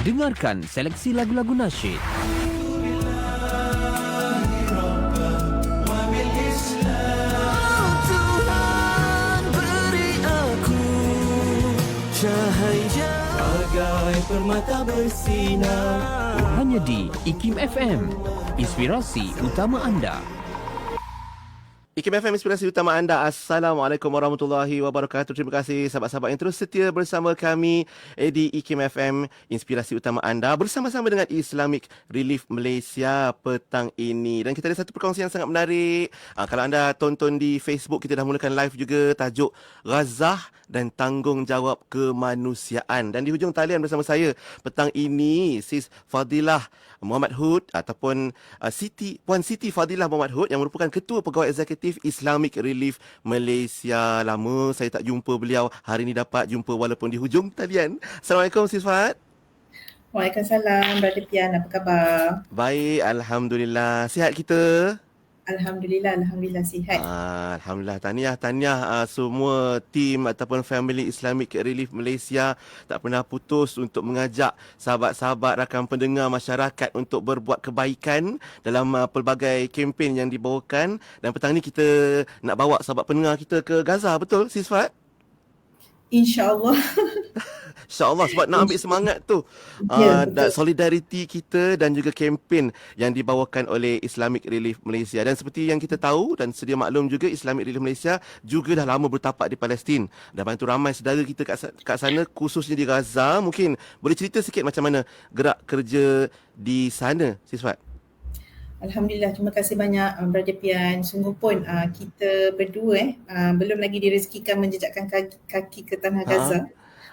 Dengarkan seleksi lagu-lagu nasyid. Permata bersinar Hanya di IKIM FM. Inspirasi utama anda. IKIM FM Inspirasi Utama anda. Assalamualaikum warahmatullahi wabarakatuh. Terima kasih sahabat-sahabat yang terus setia bersama kami di IKIM FM Inspirasi Utama anda bersama-sama dengan Islamic Relief Malaysia petang ini. Dan kita ada satu perkongsian yang sangat menarik. Ah, kalau anda tonton di Facebook, kita dah mulakan live juga tajuk Razah dan Tanggungjawab Kemanusiaan. Dan di hujung talian bersama saya petang ini Sis Fadilah Muhammad Hud ataupun uh, Siti Puan Siti Fadilah Muhammad Hud yang merupakan Ketua Pegawai Eksekutif Islamic Relief Malaysia. Lama saya tak jumpa beliau. Hari ini dapat jumpa walaupun di hujung talian. Assalamualaikum Sis Fahad. Waalaikumsalam, Brother Pian. Apa khabar? Baik, Alhamdulillah. Sihat kita? Alhamdulillah, Alhamdulillah sihat. Ah, Alhamdulillah. Tahniah, tahniah uh, semua tim ataupun family Islamic Relief Malaysia tak pernah putus untuk mengajak sahabat-sahabat rakan pendengar masyarakat untuk berbuat kebaikan dalam uh, pelbagai kempen yang dibawakan. Dan petang ni kita nak bawa sahabat pendengar kita ke Gaza, betul Sis Fat? InsyaAllah. InsyaAllah sebab nak ambil semangat tu. Ya, Uh, solidariti kita dan juga kempen yang dibawakan oleh Islamic Relief Malaysia. Dan seperti yang kita tahu dan sedia maklum juga Islamic Relief Malaysia juga dah lama bertapak di Palestin. Dan bantu ramai saudara kita kat, kat sana khususnya di Gaza. Mungkin boleh cerita sikit macam mana gerak kerja di sana, Siswat? Alhamdulillah, terima kasih banyak uh, Brother Pian. Sungguh pun uh, kita berdua eh, uh, belum lagi direzekikan menjejakkan kaki, kaki ke tanah Ha. Gaza.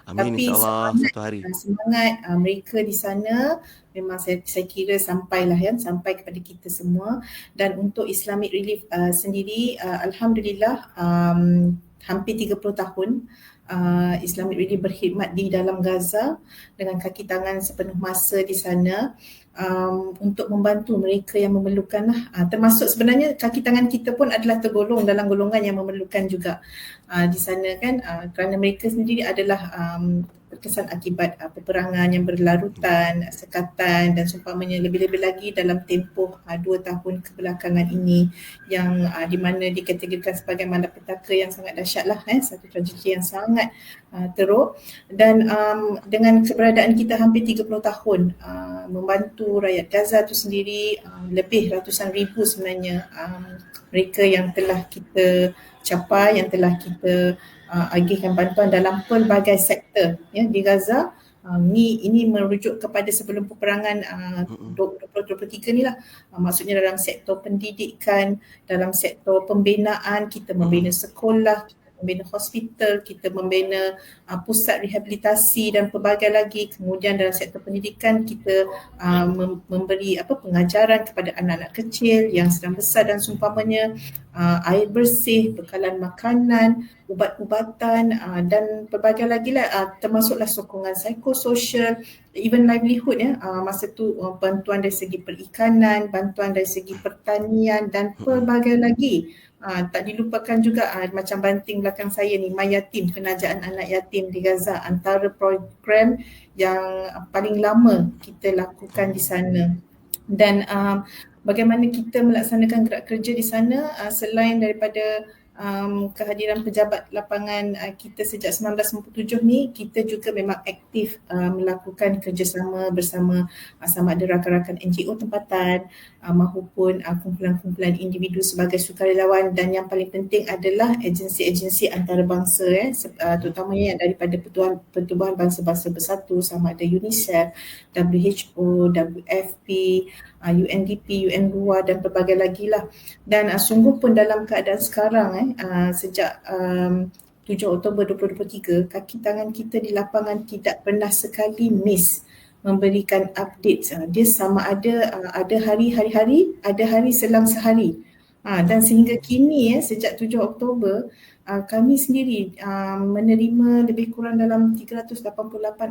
Amin Tapi insyaAllah satu hari. Uh, semangat uh, mereka di sana memang saya, saya kira sampailah ya, sampai kepada kita semua. Dan untuk Islamic Relief uh, sendiri, uh, Alhamdulillah um, hampir 30 tahun uh, Islamic Relief berkhidmat di dalam Gaza dengan kaki tangan sepenuh masa di sana um, untuk membantu mereka yang memerlukan lah. Uh, termasuk sebenarnya kaki tangan kita pun adalah tergolong dalam golongan yang memerlukan juga uh, di sana kan uh, kerana mereka sendiri adalah um, berkesan akibat uh, peperangan yang berlarutan, sekatan dan seumpamanya lebih-lebih lagi dalam tempoh uh, dua tahun kebelakangan ini yang uh, di mana dikategorikan sebagai malapetaka yang sangat dahsyat lah eh, satu tragedi yang sangat uh, teruk. Dan um, dengan keberadaan kita hampir 30 tahun uh, membantu rakyat Gaza tu sendiri uh, lebih ratusan ribu sebenarnya um, mereka yang telah kita capai yang telah kita uh, agihkan bantuan dalam pelbagai sektor ya di Gaza. Uh, ni ini merujuk kepada sebelum peperangan uh, 2023 ni lah. Uh, maksudnya dalam sektor pendidikan dalam sektor pembinaan kita membina sekolah kita membina hospital kita membina uh, pusat rehabilitasi dan pelbagai lagi. Kemudian dalam sektor pendidikan kita uh, mem- memberi apa pengajaran kepada anak-anak kecil yang sedang besar dan seumpamanya uh, air bersih bekalan makanan ubat-ubatan uh, dan pelbagai lagi lah uh, termasuklah sokongan psikososial even livelihood ya. Uh, masa tu uh, bantuan dari segi perikanan bantuan dari segi pertanian dan pelbagai lagi Uh, tak dilupakan juga uh, macam banting belakang saya ni My Yatim Penajaan Anak Yatim di Gaza antara program yang paling lama kita lakukan di sana. Dan um, bagaimana kita melaksanakan gerak kerja di sana uh, selain daripada um, kehadiran pejabat lapangan uh, kita sejak 1997 ni kita juga memang aktif uh, melakukan kerjasama bersama uh, sama ada rakan-rakan NGO tempatan uh, maupun uh, kumpulan-kumpulan individu sebagai sukarelawan. Dan yang paling penting adalah agensi-agensi antarabangsa eh, uh, terutamanya yang daripada Pertubuhan, Pertubuhan Bangsa-Bangsa Bersatu sama ada UNICEF, WHO, WFP, uh, UNDP, UN Luar dan pelbagai lagi lah. Dan uh, sungguh pun dalam keadaan sekarang eh, uh, sejak um, 7 Oktober 2023, kaki tangan kita di lapangan tidak pernah sekali miss memberikan update. Uh, dia sama ada uh, ada hari hari-hari, ada hari selang sehari. Uh, dan sehingga kini eh, sejak 7 Oktober uh, kami sendiri uh, menerima lebih kurang dalam 388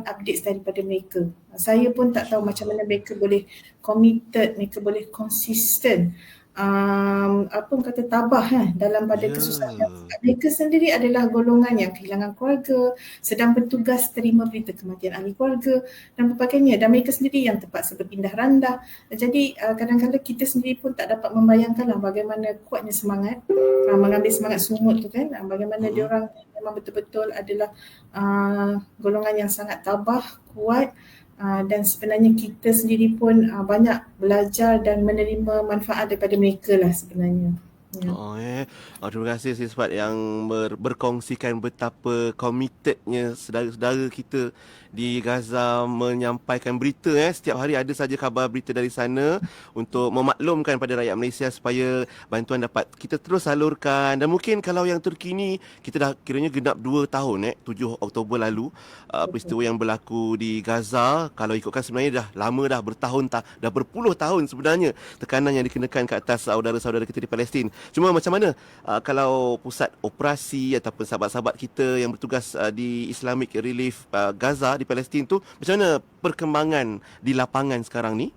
updates daripada mereka. Saya pun tak tahu macam mana mereka boleh committed, mereka boleh konsisten um, apa kata tabah eh, dalam pada Ya. kesusahan. Mereka sendiri adalah golongan yang kehilangan keluarga, sedang bertugas terima berita kematian ahli keluarga dan berbagai-bagainya dan mereka sendiri yang terpaksa berpindah randah. Jadi uh, kadang-kadang kita sendiri pun tak dapat membayangkanlah bagaimana kuatnya semangat uh, mengambil semangat sungut tu kan, uh, bagaimana Mhm. dia orang memang betul-betul adalah uh, golongan yang sangat tabah, kuat Uh, dan sebenarnya kita sendiri pun uh, banyak belajar dan menerima manfaat daripada mereka lah sebenarnya. Ya. Oh eh. Oh, terima kasih Sispat yang ber, berkongsikan betapa committednya saudara-saudara kita di Gaza menyampaikan berita eh setiap hari ada saja khabar berita dari sana untuk memaklumkan pada rakyat Malaysia supaya bantuan dapat kita terus salurkan dan mungkin kalau yang terkini kita dah kiranya genap 2 tahun eh 7 Oktober lalu uh, peristiwa yang berlaku di Gaza kalau ikutkan sebenarnya dah lama dah bertahun ta- dah berpuluh tahun sebenarnya tekanan yang dikenakan ke atas saudara-saudara kita di Palestin. Cuma macam mana uh, kalau pusat operasi ataupun sahabat-sahabat kita yang bertugas uh, di Islamic Relief uh, Gaza di Palestin tu macam mana perkembangan di lapangan sekarang ni?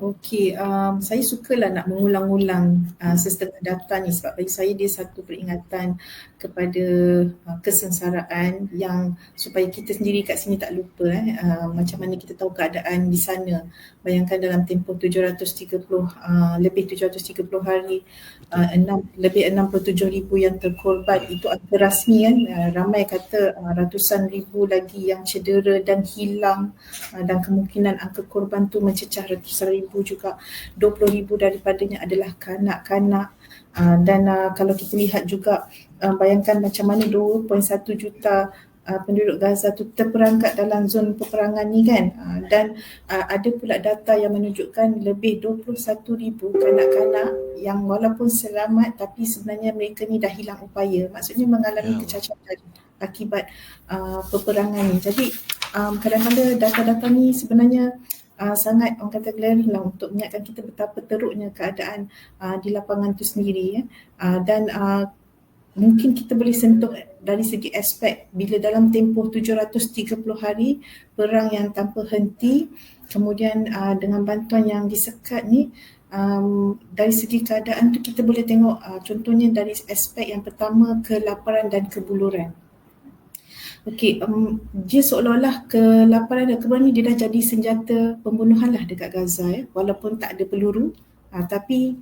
Okey, um, saya sukalah nak mengulang-ulang uh, sesetengah data ni sebab bagi saya dia satu peringatan kepada uh, kesengsaraan yang supaya kita sendiri kat sini tak lupa eh, uh, macam mana kita tahu keadaan di sana. Bayangkan dalam tempoh 730 uh, lebih 730 hari uh, enam, lebih 67 ribu yang terkorban itu angka rasmi kan uh, ramai kata uh, ratusan ribu lagi yang cedera dan hilang uh, dan kemungkinan angka korban tu mencecah ratusan ribu juga 20 ribu daripadanya adalah kanak-kanak. Uh, dan uh, kalau kita lihat juga uh, bayangkan macam mana 2.1 juta uh, penduduk Gaza tu terperangkap dalam zon peperangan ni kan? Uh, dan uh, ada pula data yang menunjukkan lebih 21 ribu kanak-kanak yang walaupun selamat tapi sebenarnya mereka ni dah hilang upaya. Maksudnya mengalami Ya. kecacatan akibat uh, peperangan ni. Jadi um, kadang-kadang data-data ni sebenarnya uh, sangat orang kata glaring lah untuk mengingatkan kita betapa teruknya keadaan uh, di lapangan tu sendiri ya. Uh, dan uh, mungkin kita boleh sentuh dari segi aspek bila dalam tempoh 730 hari perang yang tanpa henti kemudian uh, dengan bantuan yang disekat ni um, dari segi keadaan tu kita boleh tengok uh, contohnya dari aspek yang pertama kelaparan dan kebuluran Okey, um, dia seolah-olah kelaparan dan ni dia dah jadi senjata pembunuhan lah dekat Gaza ya. Walaupun tak ada peluru, uh, tapi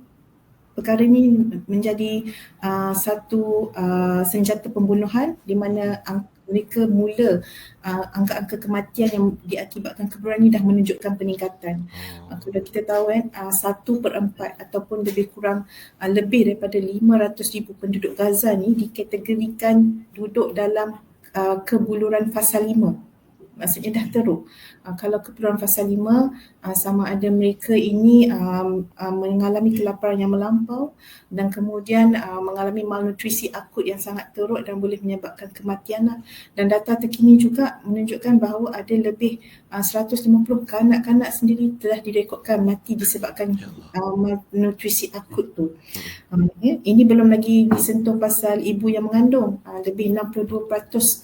perkara ni menjadi uh, satu uh, senjata pembunuhan di mana ang- mereka mula uh, angka-angka kematian yang diakibatkan kebuluran ni dah menunjukkan peningkatan. Uh, kalau kita tahu kan uh, satu per empat ataupun lebih kurang uh, lebih daripada 500 ribu penduduk Gaza ni dikategorikan duduk dalam uh, kebuluran fasa 5. Maksudnya dah teruk. Uh, kalau kebuluran fasa 5 uh, sama ada mereka ini um, uh, mengalami kelaparan yang melampau dan kemudian uh, mengalami malnutrisi akut yang sangat teruk dan boleh menyebabkan kematian lah. Dan data terkini juga menunjukkan bahawa ada lebih uh, 150 kanak-kanak sendiri telah direkodkan mati disebabkan uh, malnutrisi akut tu. Uh, ya. Ini belum lagi disentuh pasal ibu yang mengandung. Uh, lebih 62%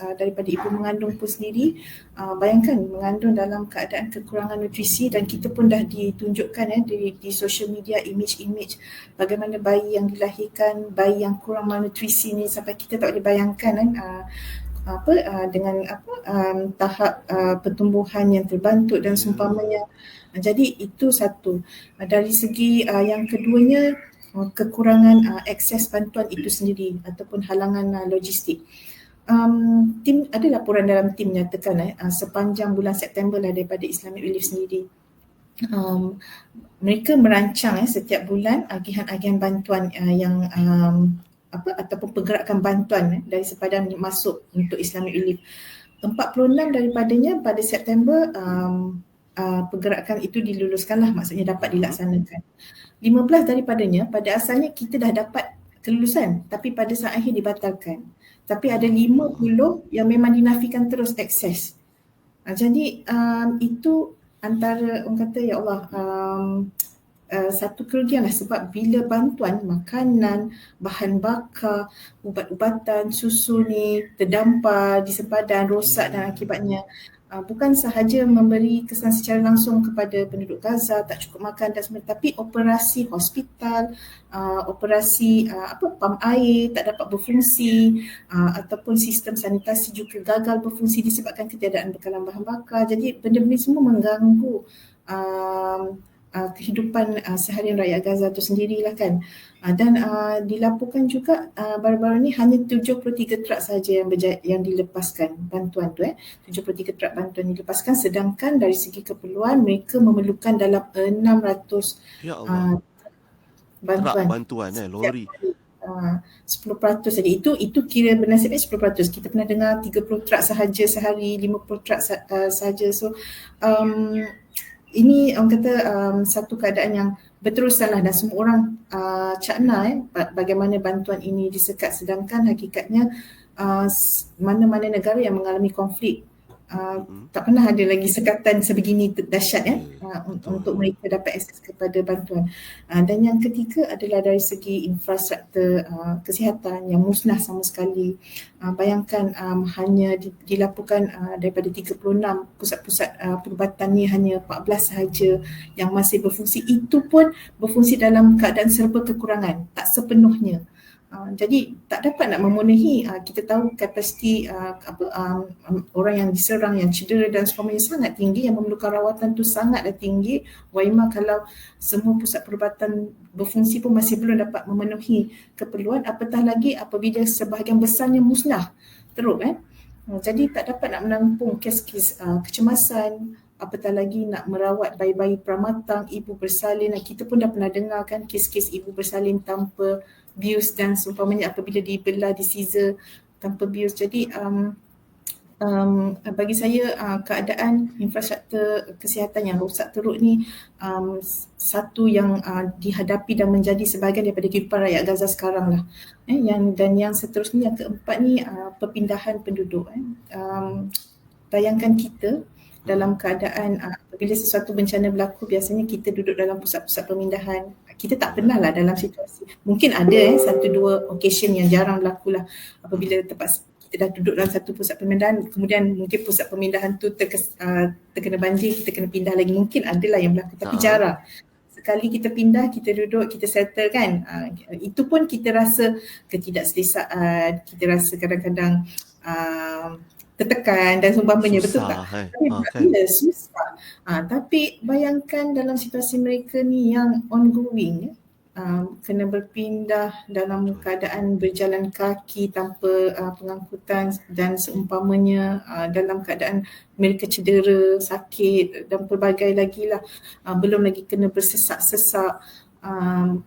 uh, daripada ibu mengandung pun sendiri uh, bayangkan mengandung dalam keadaan kekurangan nutrisi dan kita pun dah ditunjukkan eh, di, di social media image-image bagaimana bayi yang dilahirkan, bayi yang kurang malnutrisi ni sampai kita tak boleh bayangkan kan uh, apa uh, dengan apa um, tahap uh, pertumbuhan yang terbantuk dan seumpamanya. Jadi itu satu. Uh, dari segi uh, yang keduanya uh, kekurangan uh, akses bantuan itu sendiri ataupun halangan uh, logistik. Um, tim ada laporan dalam tim nyatakan eh, uh, sepanjang bulan September lah daripada Islamic Relief sendiri. Um, mereka merancang eh, setiap bulan agihan-agihan bantuan uh, yang um, apa ataupun pergerakan bantuan eh, dari sepadan masuk untuk Islamic Relief. 46 daripadanya pada September um, uh, pergerakan itu diluluskanlah maksudnya dapat dilaksanakan. 15 daripadanya pada asalnya kita dah dapat kelulusan tapi pada saat akhir dibatalkan. Tapi ada 50 yang memang dinafikan terus akses. Uh, jadi um, itu antara orang kata ya Allah um, uh, satu kerugian lah sebab bila bantuan makanan, bahan bakar, ubat-ubatan, susu ni terdampar di sempadan, rosak dan akibatnya uh, bukan sahaja memberi kesan secara langsung kepada penduduk Gaza tak cukup makan dan sebagainya tapi operasi hospital uh, operasi uh, apa pam air tak dapat berfungsi uh, ataupun sistem sanitasi juga gagal berfungsi disebabkan ketiadaan bekalan bahan bakar. Jadi benda-benda semua mengganggu uh, kehidupan uh, seharian rakyat Gaza itu sendirilah kan. Uh, dan uh, dilaporkan juga uh, baru-baru ni hanya 73 trak saja yang berja- yang dilepaskan bantuan tu eh. 73 trak bantuan dilepaskan sedangkan dari segi keperluan mereka memerlukan dalam 600 Ya Allah. uh, Trak bantuan. bantuan eh, lori. Uh, 10% saja. Itu itu kira bernasib baik 10% kita pernah dengar 30 trak sahaja sehari 50 trak sa- uh, sahaja. So um, ini orang kata um, satu keadaan yang berterusan lah dan semua orang uh, cakna eh, ba- bagaimana bantuan ini disekat. Sedangkan hakikatnya uh, mana-mana negara yang mengalami konflik uh, Mhm. tak pernah ada lagi sekatan sebegini dahsyat ya uh, untuk mereka dapat akses kepada bantuan. Uh, dan yang ketiga adalah dari segi infrastruktur uh, kesihatan yang musnah sama sekali. Uh, bayangkan um, hanya di, dilaporkan uh, daripada 36 pusat-pusat uh, perubatan ni hanya 14 sahaja yang masih berfungsi. Itu pun berfungsi dalam keadaan serba kekurangan, tak sepenuhnya. Uh, jadi tak dapat nak memenuhi uh, kita tahu kapasiti uh, apa um, orang yang diserang yang cedera dan sebagainya sangat tinggi yang memerlukan rawatan tu sangatlah tinggi. Waima kalau semua pusat perubatan berfungsi pun masih belum dapat memenuhi keperluan apatah lagi apabila sebahagian besarnya musnah teruk eh. Jadi tak dapat nak menampung kes-kes uh, kecemasan apatah lagi nak merawat bayi-bayi pramatang, ibu bersalin. Kita pun dah pernah dengar kan kes-kes ibu bersalin tanpa bius dan seumpamanya apabila dibelah, di Caesar tanpa bius. Jadi um, um, bagi saya uh, keadaan infrastruktur kesihatan yang rosak teruk ni um, satu yang uh, dihadapi dan menjadi sebahagian daripada kehidupan rakyat Gaza sekarang lah. Eh, yang dan yang seterusnya yang keempat ni uh, perpindahan penduduk. Eh. Um, bayangkan kita dalam keadaan uh, apabila sesuatu bencana berlaku biasanya kita duduk dalam pusat-pusat pemindahan. Kita tak pernah lah dalam situasi. Mungkin ada eh satu dua occasion yang jarang berlaku lah. Apabila tempat kita dah duduk dalam satu pusat pemindahan kemudian mungkin pusat pemindahan tu terkes, uh, terkena banjir kita kena pindah lagi. Mungkin ada lah yang berlaku tapi Ah. jarang. Sekali kita pindah kita duduk kita settle kan? Uh, itu pun kita rasa ketidakselesaan kita rasa kadang-kadang uh, tertekan dan seumpamanya betul tak Susah, eh. tapi Ah, kan? bila susah. Ha, tapi bayangkan dalam situasi mereka ni yang ongoing, um, kena berpindah dalam keadaan berjalan kaki tanpa uh, pengangkutan dan seumpamanya uh, dalam keadaan mereka cedera, sakit dan pelbagai lagi lah. Uh, belum lagi kena bersesak-sesak. Um,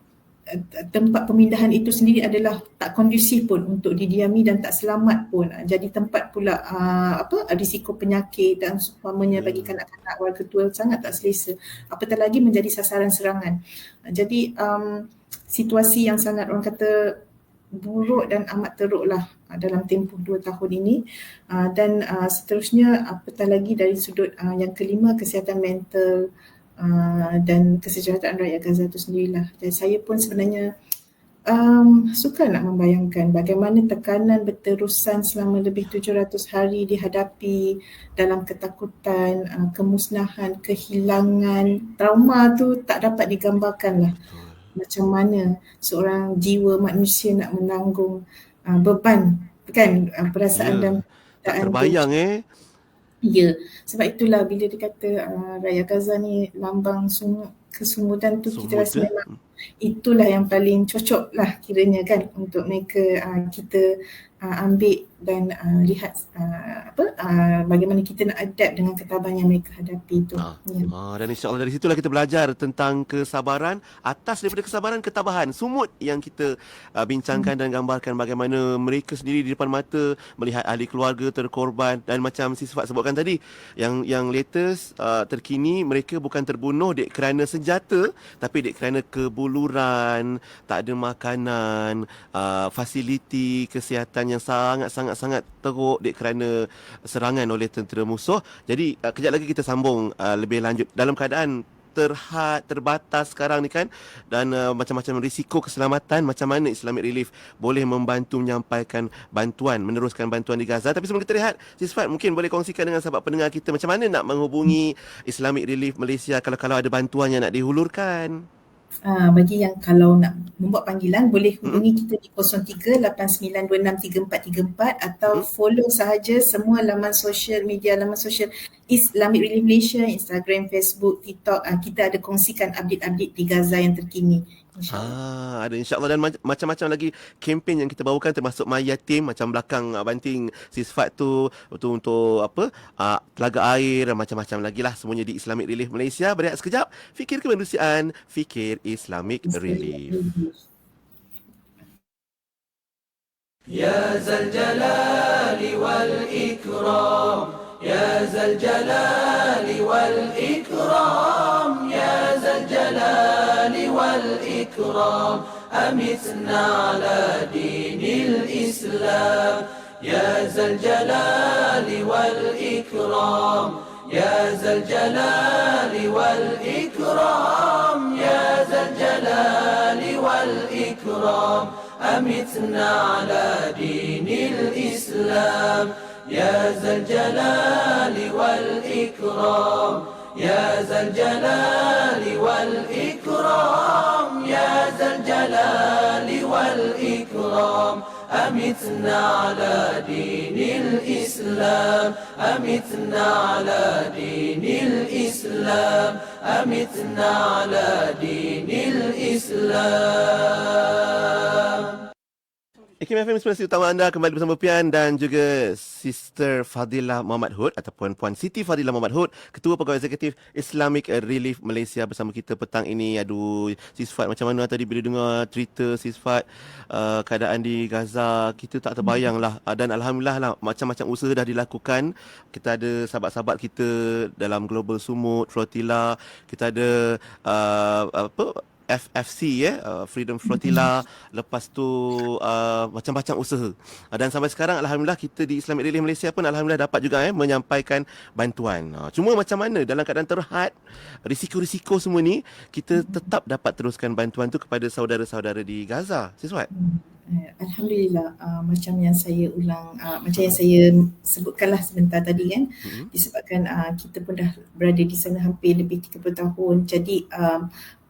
tempat pemindahan itu sendiri adalah tak kondusif pun untuk didiami dan tak selamat pun. Ah, Jadi tempat pula uh, apa risiko penyakit dan seumpamanya bagi Hmm. kanak-kanak warga tua sangat tak selesa. Apatah lagi menjadi sasaran serangan. Ah, Jadi um, situasi yang sangat orang kata buruk dan amat teruk lah ah, dalam tempoh dua tahun ini dan seterusnya apatah lagi dari sudut yang kelima kesihatan mental uh, dan kesejahteraan rakyat Gaza itu sendirilah. Dan saya pun sebenarnya um, suka nak membayangkan bagaimana tekanan berterusan selama lebih 700 hari dihadapi dalam ketakutan, uh, kemusnahan, kehilangan, trauma tu tak dapat digambarkan lah macam mana seorang jiwa manusia nak menanggung uh, beban kan uh, perasaan Ya, dan Tak perasaan tu. terbayang eh. Ya, sebab itulah bila dikata uh, rakyat Gaza ni lambang sum, kesumudan tu kita rasa Sumut, eh. memang itulah yang paling cocok lah kiranya kan untuk mereka uh, kita uh, ambil dan uh, lihat uh, apa uh, bagaimana kita nak adapt dengan ketabahan yang mereka hadapi tu. Ah. Ya. Ah, dan insyaAllah dari situlah kita belajar tentang kesabaran atas daripada kesabaran ketabahan sumut yang kita uh, bincangkan dan gambarkan bagaimana mereka sendiri di depan mata melihat ahli keluarga terkorban dan macam si Sifat sebutkan tadi yang yang latest uh, terkini mereka bukan terbunuh dek kerana senjata tapi dek kerana kebuluran tak ada makanan uh, fasiliti kesihatan yang sangat-sangat-sangat teruk dek kerana serangan oleh tentera musuh jadi uh, kejap lagi kita sambung uh, lebih lanjut dalam keadaan terhad, terbatas sekarang ni kan dan uh, macam-macam risiko keselamatan macam mana Islamic Relief boleh membantu menyampaikan bantuan, meneruskan bantuan di Gaza. Tapi sebelum kita rehat, Sisfat mungkin boleh kongsikan dengan sahabat pendengar kita macam mana nak menghubungi Islamic Relief Malaysia kalau-kalau ada bantuan yang nak dihulurkan. Uh, bagi yang kalau nak membuat panggilan boleh hubungi kita di 0389263434 atau follow sahaja semua laman sosial media laman sosial Islamic Relief Malaysia, Instagram, Facebook, TikTok. Uh, kita ada kongsikan update-update di Gaza yang terkini. Ah, ada insyaAllah dan mac- macam-macam lagi kempen yang kita bawakan termasuk My Yatim macam belakang uh, banting Sisfat tu untuk untuk apa uh, telaga air dan macam-macam lagi lah semuanya di Islamic Relief Malaysia. Berehat sekejap. Fikir kemanusiaan, fikir Islamic Relief. يا ذا الجلال والإكرام يا ذا الجلال والإكرام يا ذا الجلال والإكرام أمتنا على دين الإسلام. يا ذا الجلال والإكرام يا ذا الجلال والإكرام. يا ذا الجلال والإكرام أمتنا على دين الإسلام. يا ذا الجلال والإكرام يا ذا الجلال والإكرام يا ذا الجلال والإكرام. أمتنا على دين الإسلام أمتنا على دين الإسلام. أمتنا على دين الإسلام. Ikim FM inspirasi utama anda kembali bersama Pian dan juga Sister Fadila Muhammad Hud ataupun Puan Siti Fadila Muhammad Hud, Ketua Pegawai Eksekutif Islamic Relief Malaysia bersama kita petang ini. Aduh, Sisfat macam mana tadi bila dengar cerita Sisfat uh, keadaan di Gaza, kita tak terbayang lah. Uh, dan Alhamdulillah lah macam-macam usaha dah dilakukan. Kita ada sahabat-sahabat kita dalam Global Sumut, Flotilla, kita ada uh, apa FFC ya uh, Freedom Flotilla. Lepas tu uh, macam-macam usaha. Uh, dan sampai sekarang alhamdulillah kita di Islamic Relief Malaysia pun alhamdulillah dapat juga eh menyampaikan bantuan. Uh, cuma macam mana dalam keadaan terhad risiko-risiko semua ni kita tetap dapat teruskan bantuan tu kepada saudara-saudara di Gaza. Siswat Eh, Alhamdulillah uh, macam yang saya ulang uh, macam yang saya sebutkanlah sebentar tadi kan? Mm-hmm. disebabkan uh, kita pun dah berada di sana hampir lebih 30 tahun. Jadi um,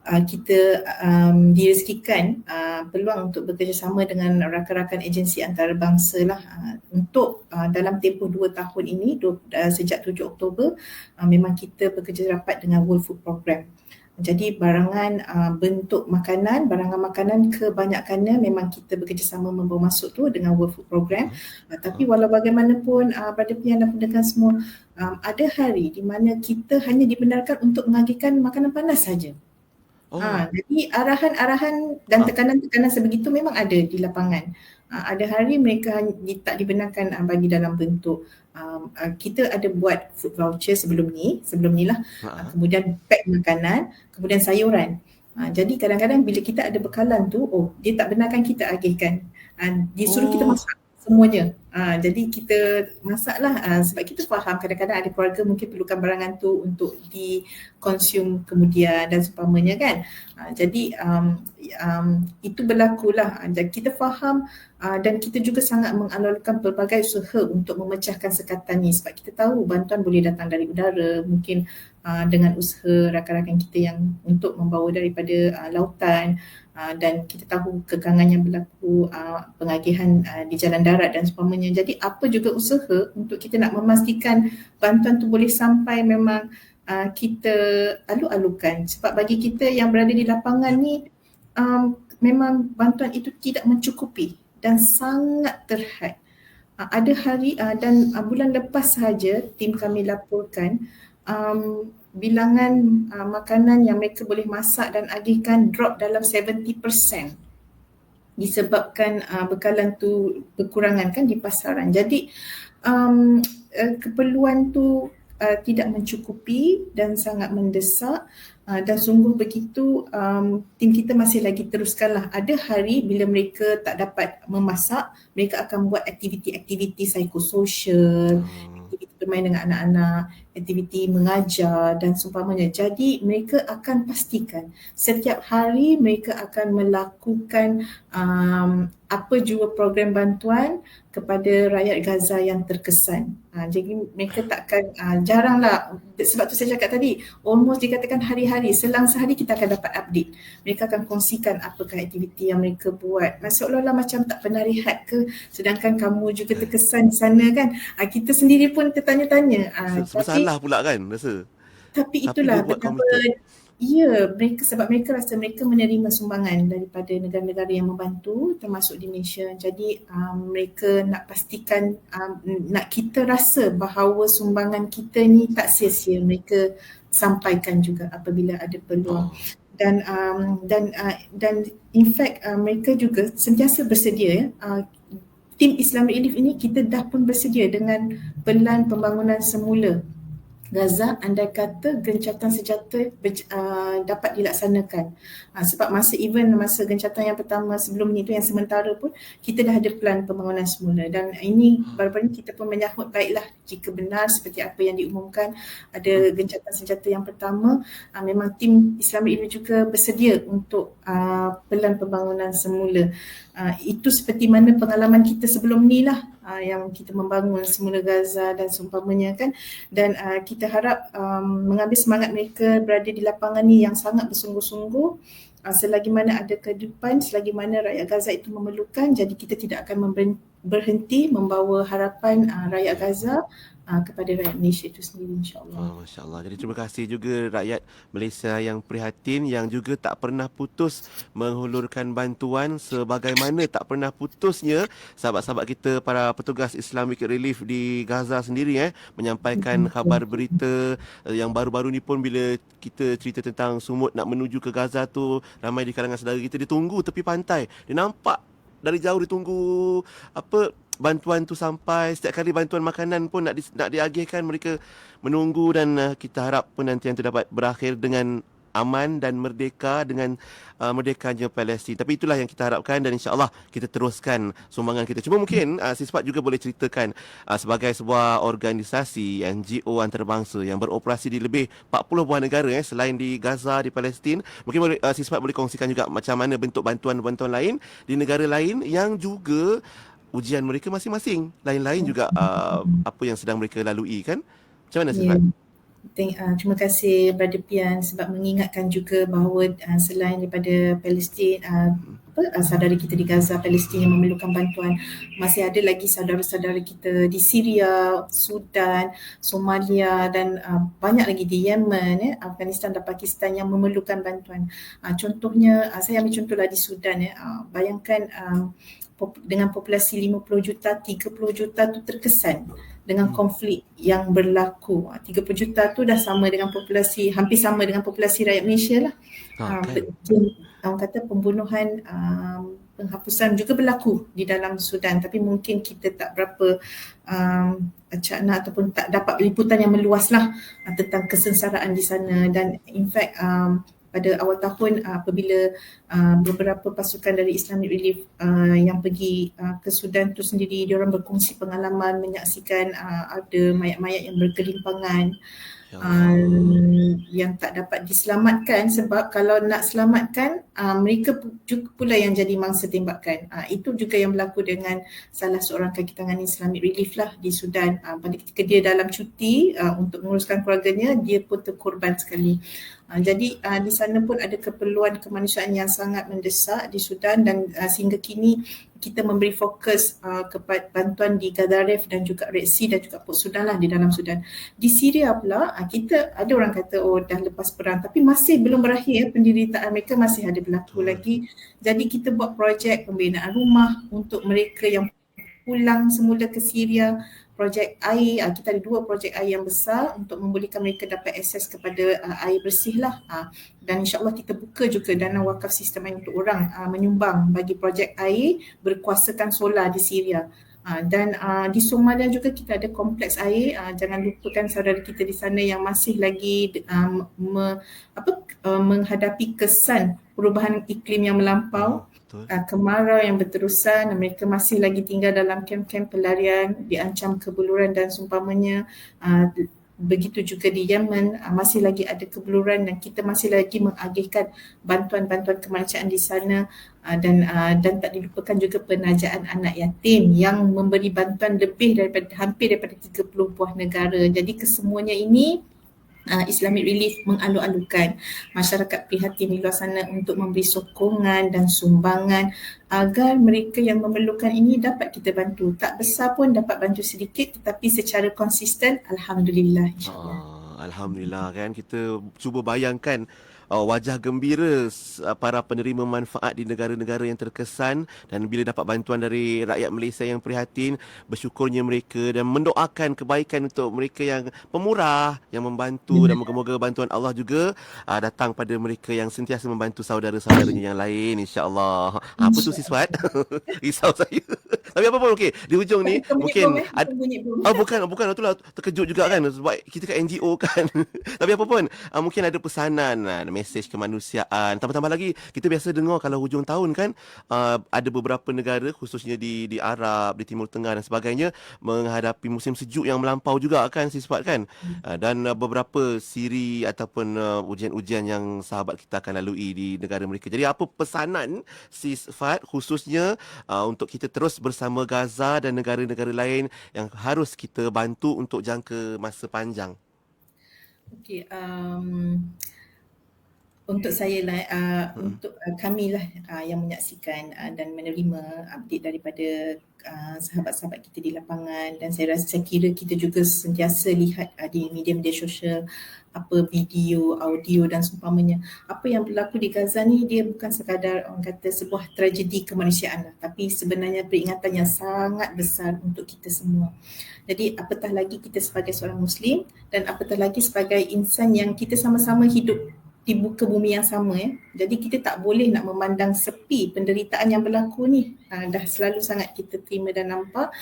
uh, kita um, direzekikan uh, peluang untuk bekerjasama dengan rakan-rakan agensi antarabangsa lah uh, untuk uh, dalam tempoh dua tahun ini du, uh, sejak 7 Oktober uh, memang kita bekerja rapat dengan World Food Program. Jadi barangan uh, bentuk makanan, barangan makanan kebanyakannya memang kita bekerjasama membawa masuk tu dengan World Food Program. Uh, tapi walau bagaimanapun uh, Brother Pian dan pendengar semua, um, ada hari di mana kita hanya dibenarkan untuk mengagihkan makanan panas saja. Oh Ha, jadi arahan-arahan dan Ah. tekanan-tekanan sebegitu memang ada di lapangan. Ha, ada hari mereka tak dibenarkan uh, bagi dalam bentuk um, uh, kita ada buat food voucher sebelum ni, sebelum ni lah. ha. Kemudian pack makanan, kemudian sayuran. Uh, jadi kadang-kadang bila kita ada bekalan tu, oh dia tak benarkan kita agihkan. Uh, dia suruh kita Oh. masak semuanya. Uh, jadi kita masaklah uh, sebab kita faham kadang-kadang ada keluarga mungkin perlukan barangan tu untuk dikonsum kemudian dan seumpamanya kan. Uh, jadi um, um, itu berlakulah. Dan kita faham uh, dan kita juga sangat mengalurkan pelbagai usaha untuk memecahkan sekatan ni sebab kita tahu bantuan boleh datang dari udara, mungkin uh, dengan usaha rakan-rakan kita yang untuk membawa daripada uh, lautan uh, dan kita tahu kegangan yang berlaku uh, pengagihan uh, di jalan darat dan seumpamanya. Jadi apa juga usaha untuk kita nak memastikan bantuan tu boleh sampai memang uh, kita alu-alukan sebab bagi kita yang berada di lapangan ni um, memang bantuan itu tidak mencukupi dan sangat terhad. Uh, ada hari uh, dan uh, bulan lepas sahaja tim kami laporkan um, bilangan uh, makanan yang mereka boleh masak dan agihkan drop dalam 70% disebabkan uh, bekalan tu berkurangan kan di pasaran. Jadi um, uh, keperluan tu uh, tidak mencukupi dan sangat mendesak uh, dan sungguh begitu um, tim kita masih lagi teruskanlah. Ada hari bila mereka tak dapat memasak, mereka akan buat aktiviti-aktiviti psikososial, Hmm. aktiviti bermain dengan anak-anak, aktiviti mengajar dan seumpamanya. Jadi mereka akan pastikan setiap hari mereka akan melakukan um, apa jua program bantuan kepada rakyat Gaza yang terkesan. Ha, jadi mereka takkan, uh, jaranglah, sebab tu saya cakap tadi, almost dikatakan hari-hari, selang sehari kita akan dapat update. Mereka akan kongsikan apakah aktiviti yang mereka buat. Maksudnya macam tak pernah rehat ke, sedangkan kamu juga terkesan di sana kan. Ha, kita sendiri pun tertanya-tanya. Ha, Salah pula kan rasa. Tapi itulah Ya, mereka sebab mereka rasa mereka menerima sumbangan daripada negara-negara yang membantu termasuk di Malaysia. Jadi um, mereka nak pastikan um, nak kita rasa bahawa sumbangan kita ni tak sia-sia. Mereka sampaikan juga apabila ada peluang. Dan um, dan uh, dan in fact uh, mereka juga sentiasa bersedia ya. Uh, tim Islamic Relief ini kita dah pun bersedia dengan pelan pembangunan semula Gaza andai kata gencatan senjata uh, dapat dilaksanakan. Uh, sebab masa even masa gencatan yang pertama sebelum itu yang sementara pun kita dah ada plan pembangunan semula dan ini baru-baru ini kita pun menyahut baiklah jika benar seperti apa yang diumumkan ada gencatan senjata yang pertama uh, memang tim Islamic ini juga bersedia untuk uh, plan pembangunan semula. Uh, itu seperti mana pengalaman kita sebelum ni lah uh, yang kita membangun semula Gaza dan seumpamanya kan. Dan uh, kita harap um, mengambil semangat mereka berada di lapangan ni yang sangat bersungguh-sungguh uh, selagi mana ada kehidupan selagi mana rakyat Gaza itu memerlukan jadi kita tidak akan berhenti membawa harapan uh, rakyat Gaza uh, kepada rakyat Malaysia itu sendiri insyaAllah. Oh, Masya Allah. Jadi terima kasih juga rakyat Malaysia yang prihatin yang juga tak pernah putus menghulurkan bantuan sebagaimana tak pernah putusnya sahabat-sahabat kita para petugas Islamic Relief di Gaza sendiri eh menyampaikan khabar berita eh, yang baru-baru ni pun bila kita cerita tentang sumut nak menuju ke Gaza tu ramai di kalangan saudara kita dia tunggu tepi pantai. Dia nampak dari jauh ditunggu apa bantuan tu sampai setiap kali bantuan makanan pun nak di, nak diagihkan mereka menunggu dan uh, kita harap penantian itu dapat berakhir dengan aman dan merdeka dengan uh, merdekanya Palestin. Tapi itulah yang kita harapkan dan insya-Allah kita teruskan sumbangan kita. Cuma mungkin uh, Sispat juga boleh ceritakan uh, sebagai sebuah organisasi NGO antarabangsa yang beroperasi di lebih 40 buah negara eh selain di Gaza di Palestin. Mungkin boleh uh, Sispat boleh kongsikan juga macam mana bentuk bantuan-bantuan lain di negara lain yang juga ujian mereka masing-masing. Lain-lain juga uh, apa yang sedang mereka lalui kan? Macam mana Sifat? Yeah. Thank, uh, terima kasih Brother Pian sebab mengingatkan juga bahawa uh, selain daripada Palestin, uh, apa, uh, saudara kita di Gaza, Palestin yang memerlukan bantuan, masih ada lagi saudara-saudara kita di Syria, Sudan, Somalia dan uh, banyak lagi di Yemen, eh, Afghanistan dan Pakistan yang memerlukan bantuan. Uh, contohnya, uh, saya ambil contohlah di Sudan. Eh, uh, bayangkan um, dengan populasi 50 juta, 30 juta tu terkesan dengan hmm. konflik yang berlaku. 30 ah, juta tu dah sama dengan populasi, hampir sama dengan populasi rakyat Malaysia lah. Okay. Um, kata pembunuhan, um, penghapusan juga berlaku di dalam Sudan tapi mungkin kita tak berapa um, acakna ataupun tak dapat liputan yang meluas lah uh, tentang kesengsaraan di sana dan in fact um, pada awal tahun uh, apabila uh, beberapa pasukan dari Islamic Relief uh, yang pergi ke Sudan tu sendiri diorang berkongsi pengalaman menyaksikan ada mayat-mayat yang berkelimpangan um, yang tak dapat diselamatkan sebab kalau nak selamatkan uh, mereka juga pula yang jadi mangsa tembakan. Uh, itu juga yang berlaku dengan salah seorang kaki tangan Islamic Relief lah di Sudan. Uh, pada ketika dia dalam cuti uh, untuk menguruskan keluarganya dia pun terkorban sekali. Uh, jadi uh, di sana pun ada keperluan kemanusiaan yang sangat mendesak di Sudan dan uh, sehingga kini kita memberi fokus uh, kepada bantuan di Gadaref dan juga Red Sea dan juga Port Sudan lah di dalam Sudan. Di Syria pula uh, kita ada orang kata oh dah lepas perang tapi masih belum berakhir ya, penderitaan mereka masih ada berlaku lagi. Jadi kita buat projek pembinaan rumah untuk mereka yang pulang semula ke Syria projek air, uh, kita ada dua projek air yang besar untuk membolehkan mereka dapat akses kepada uh, air bersih lah. Uh, dan insyaAllah kita buka juga dana wakaf sistem air untuk orang uh, menyumbang bagi projek air berkuasakan solar di Syria. Uh, dan uh, di Somalia juga kita ada kompleks air. Uh, jangan lupakan saudara kita di sana yang masih lagi um, me, apa, uh, menghadapi kesan perubahan iklim yang melampau. Uh, kemarau yang berterusan, mereka masih lagi tinggal dalam kem-kem pelarian, diancam kebuluran dan seumpamanya. Uh, begitu juga di Yemen uh, masih lagi ada kebeluran dan kita masih lagi mengagihkan bantuan-bantuan kemanusiaan di sana dan dan tak dilupakan juga penajaan anak yatim yang memberi bantuan lebih daripada hampir daripada 30 buah negara. Jadi kesemuanya ini uh, Islamic Relief mengalu-alukan masyarakat prihatin di luar sana untuk memberi sokongan dan sumbangan agar mereka yang memerlukan ini dapat kita bantu. Tak besar pun dapat bantu sedikit tetapi secara konsisten Alhamdulillah. Ah, Alhamdulillah kan kita cuba bayangkan uh, wajah gembira uh, para penerima manfaat di negara-negara yang terkesan dan bila dapat bantuan dari rakyat Malaysia yang prihatin bersyukurnya mereka dan mendoakan kebaikan untuk mereka yang pemurah yang membantu dan moga-moga bantuan Allah juga uh, datang pada mereka yang sentiasa membantu saudara-saudaranya yang lain insya-Allah. Apa tu Siswat? Risau saya. Tapi apa pun okey di hujung ni mungkin ad- Oh bukan bukan itulah terkejut juga kan sebab kita kat NGO kan. Tapi apa pun uh, mungkin ada pesanan uh, mesej kemanusiaan. Tambah-tambah lagi kita biasa dengar kalau hujung tahun kan uh, ada beberapa negara khususnya di di Arab, di Timur Tengah dan sebagainya menghadapi musim sejuk yang melampau juga kan sifat kan. Uh, dan uh, beberapa siri ataupun uh, ujian-ujian yang sahabat kita akan lalui di negara mereka. Jadi apa pesanan sifat khususnya uh, untuk kita terus bersama Gaza dan negara-negara lain yang harus kita bantu untuk jangka masa panjang. Okey, um, untuk saya lah uh, hmm. untuk uh, kami lah uh, yang menyaksikan uh, dan menerima update daripada uh, sahabat-sahabat kita di lapangan dan saya rasa saya kira kita juga sentiasa lihat uh, di media-media sosial apa video, audio dan seumpamanya. Apa yang berlaku di Gaza ni dia bukan sekadar orang kata sebuah tragedi kemanusiaan lah tapi sebenarnya peringatan yang sangat besar untuk kita semua. Jadi apatah lagi kita sebagai seorang muslim dan apatah lagi sebagai insan yang kita sama-sama hidup di muka bumi yang sama ya. Jadi kita tak boleh nak memandang sepi penderitaan yang berlaku ni. Uh, dah selalu sangat kita terima dan nampak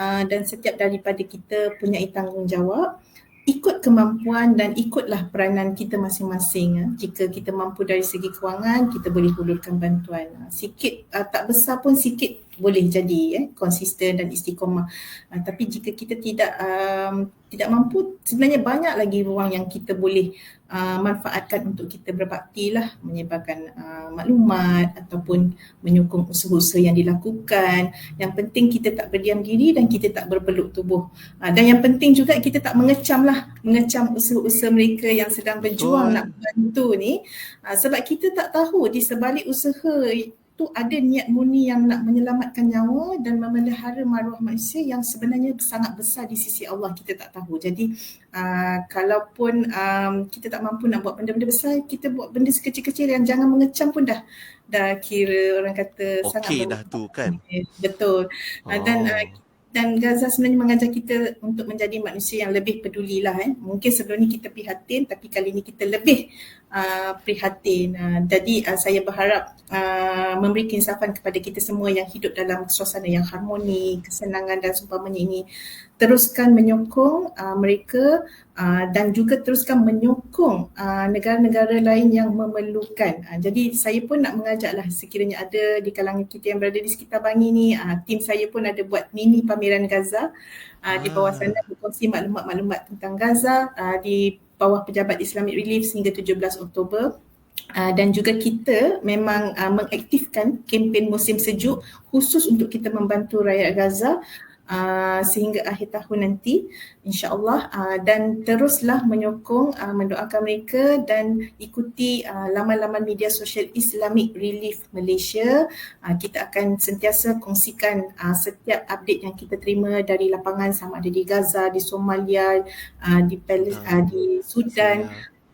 uh, dan setiap daripada kita punya tanggungjawab ikut kemampuan dan ikutlah peranan kita masing-masing. Ya. Jika kita mampu dari segi kewangan, kita boleh hulurkan bantuan. Uh, sikit tak besar pun sikit boleh jadi ya, konsisten dan istiqomah. Uh, tapi jika kita tidak um, tidak mampu, sebenarnya banyak lagi ruang yang kita boleh uh, manfaatkan untuk kita berbakti lah menyebarkan uh, maklumat ataupun menyokong usaha-usaha yang dilakukan. Yang penting kita tak berdiam diri dan kita tak berpeluk tubuh. Uh, dan yang penting juga kita tak mengecam lah, mengecam usaha-usaha mereka yang sedang berjuang Betul. nak bantu ni. Uh, sebab kita tak tahu di sebalik usaha tu ada niat murni yang nak menyelamatkan nyawa dan memelihara maruah manusia yang sebenarnya sangat besar di sisi Allah kita tak tahu. Jadi uh, kalaupun um, kita tak mampu nak buat benda-benda besar, kita buat benda sekecil-kecil yang jangan mengecam pun dah dah kira orang kata okay sangat Okey dah tu kan. Betul. Uh, oh. Dan uh, dan Gaza sebenarnya mengajar kita untuk menjadi manusia yang lebih peduli lah eh. Mungkin sebelum ni kita prihatin tapi kali ni kita lebih uh, prihatin. Uh, jadi uh, saya berharap uh, memberi keinsafan kepada kita semua yang hidup dalam suasana yang harmoni, kesenangan dan seumpamanya ini teruskan menyokong uh, mereka uh, dan juga teruskan menyokong uh, negara-negara lain yang memerlukan. Uh, jadi saya pun nak mengajaklah sekiranya ada di kalangan kita yang berada di sekitar Bangi ni, uh, tim saya pun ada buat mini pameran Gaza uh, di bawah sana berkongsi maklumat-maklumat tentang Gaza uh, di bawah Pejabat Islamic Relief sehingga 17 Oktober. Uh, dan juga kita memang uh, mengaktifkan kempen musim sejuk khusus untuk kita membantu rakyat Gaza uh, sehingga akhir tahun nanti insyaallah uh, dan teruslah menyokong uh, mendoakan mereka dan ikuti uh, laman-laman media sosial Islamic Relief Malaysia. Uh, kita akan sentiasa kongsikan uh, setiap update yang kita terima dari lapangan sama ada di Gaza di Somalia uh, di Palestin uh, di Sudan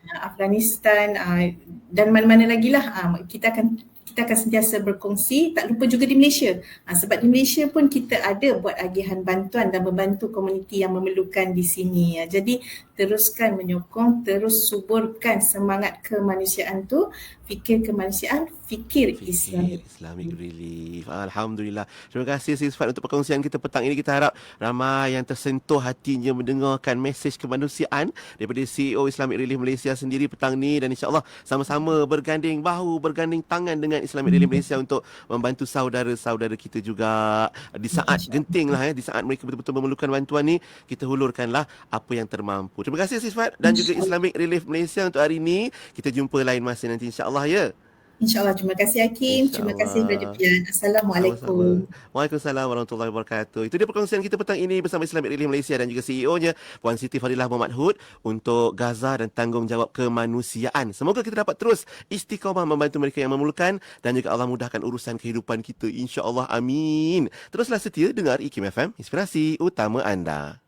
Afghanistan uh, dan mana-mana lagi lah. Uh, kita akan kita akan sentiasa berkongsi tak lupa juga di Malaysia ha, sebab di Malaysia pun kita ada buat agihan bantuan dan membantu komuniti yang memerlukan di sini ya. jadi teruskan menyokong, terus suburkan semangat kemanusiaan tu, fikir kemanusiaan, fikir Islam. Fikir Islamic Relief. Alhamdulillah. Terima kasih Sis Fat untuk perkongsian kita petang ini. Kita harap ramai yang tersentuh hatinya mendengarkan mesej kemanusiaan daripada CEO Islamic Relief Malaysia sendiri petang ni dan insyaAllah sama-sama berganding bahu, berganding tangan dengan Islamic Relief Malaysia untuk membantu saudara-saudara kita juga di saat genting lah ya, di saat mereka betul-betul memerlukan bantuan ni, kita hulurkanlah apa yang termampu. Terima kasih Sis Fat dan juga Islamic Relief Malaysia untuk hari ini. Kita jumpa lain masa nanti insyaAllah ya. InsyaAllah. Terima kasih Hakim. Terima kasih. Raja Pian. Assalamualaikum. Sama-sama. Waalaikumsalam warahmatullahi wabarakatuh. Itu dia perkongsian kita petang ini bersama Islamic Relief Malaysia dan juga CEO-nya Puan Siti Fadilah Muhammad Hud untuk Gaza dan tanggungjawab kemanusiaan. Semoga kita dapat terus istiqamah membantu mereka yang memerlukan dan juga Allah mudahkan urusan kehidupan kita. InsyaAllah. Amin. Teruslah setia dengar IKIM FM, inspirasi utama anda.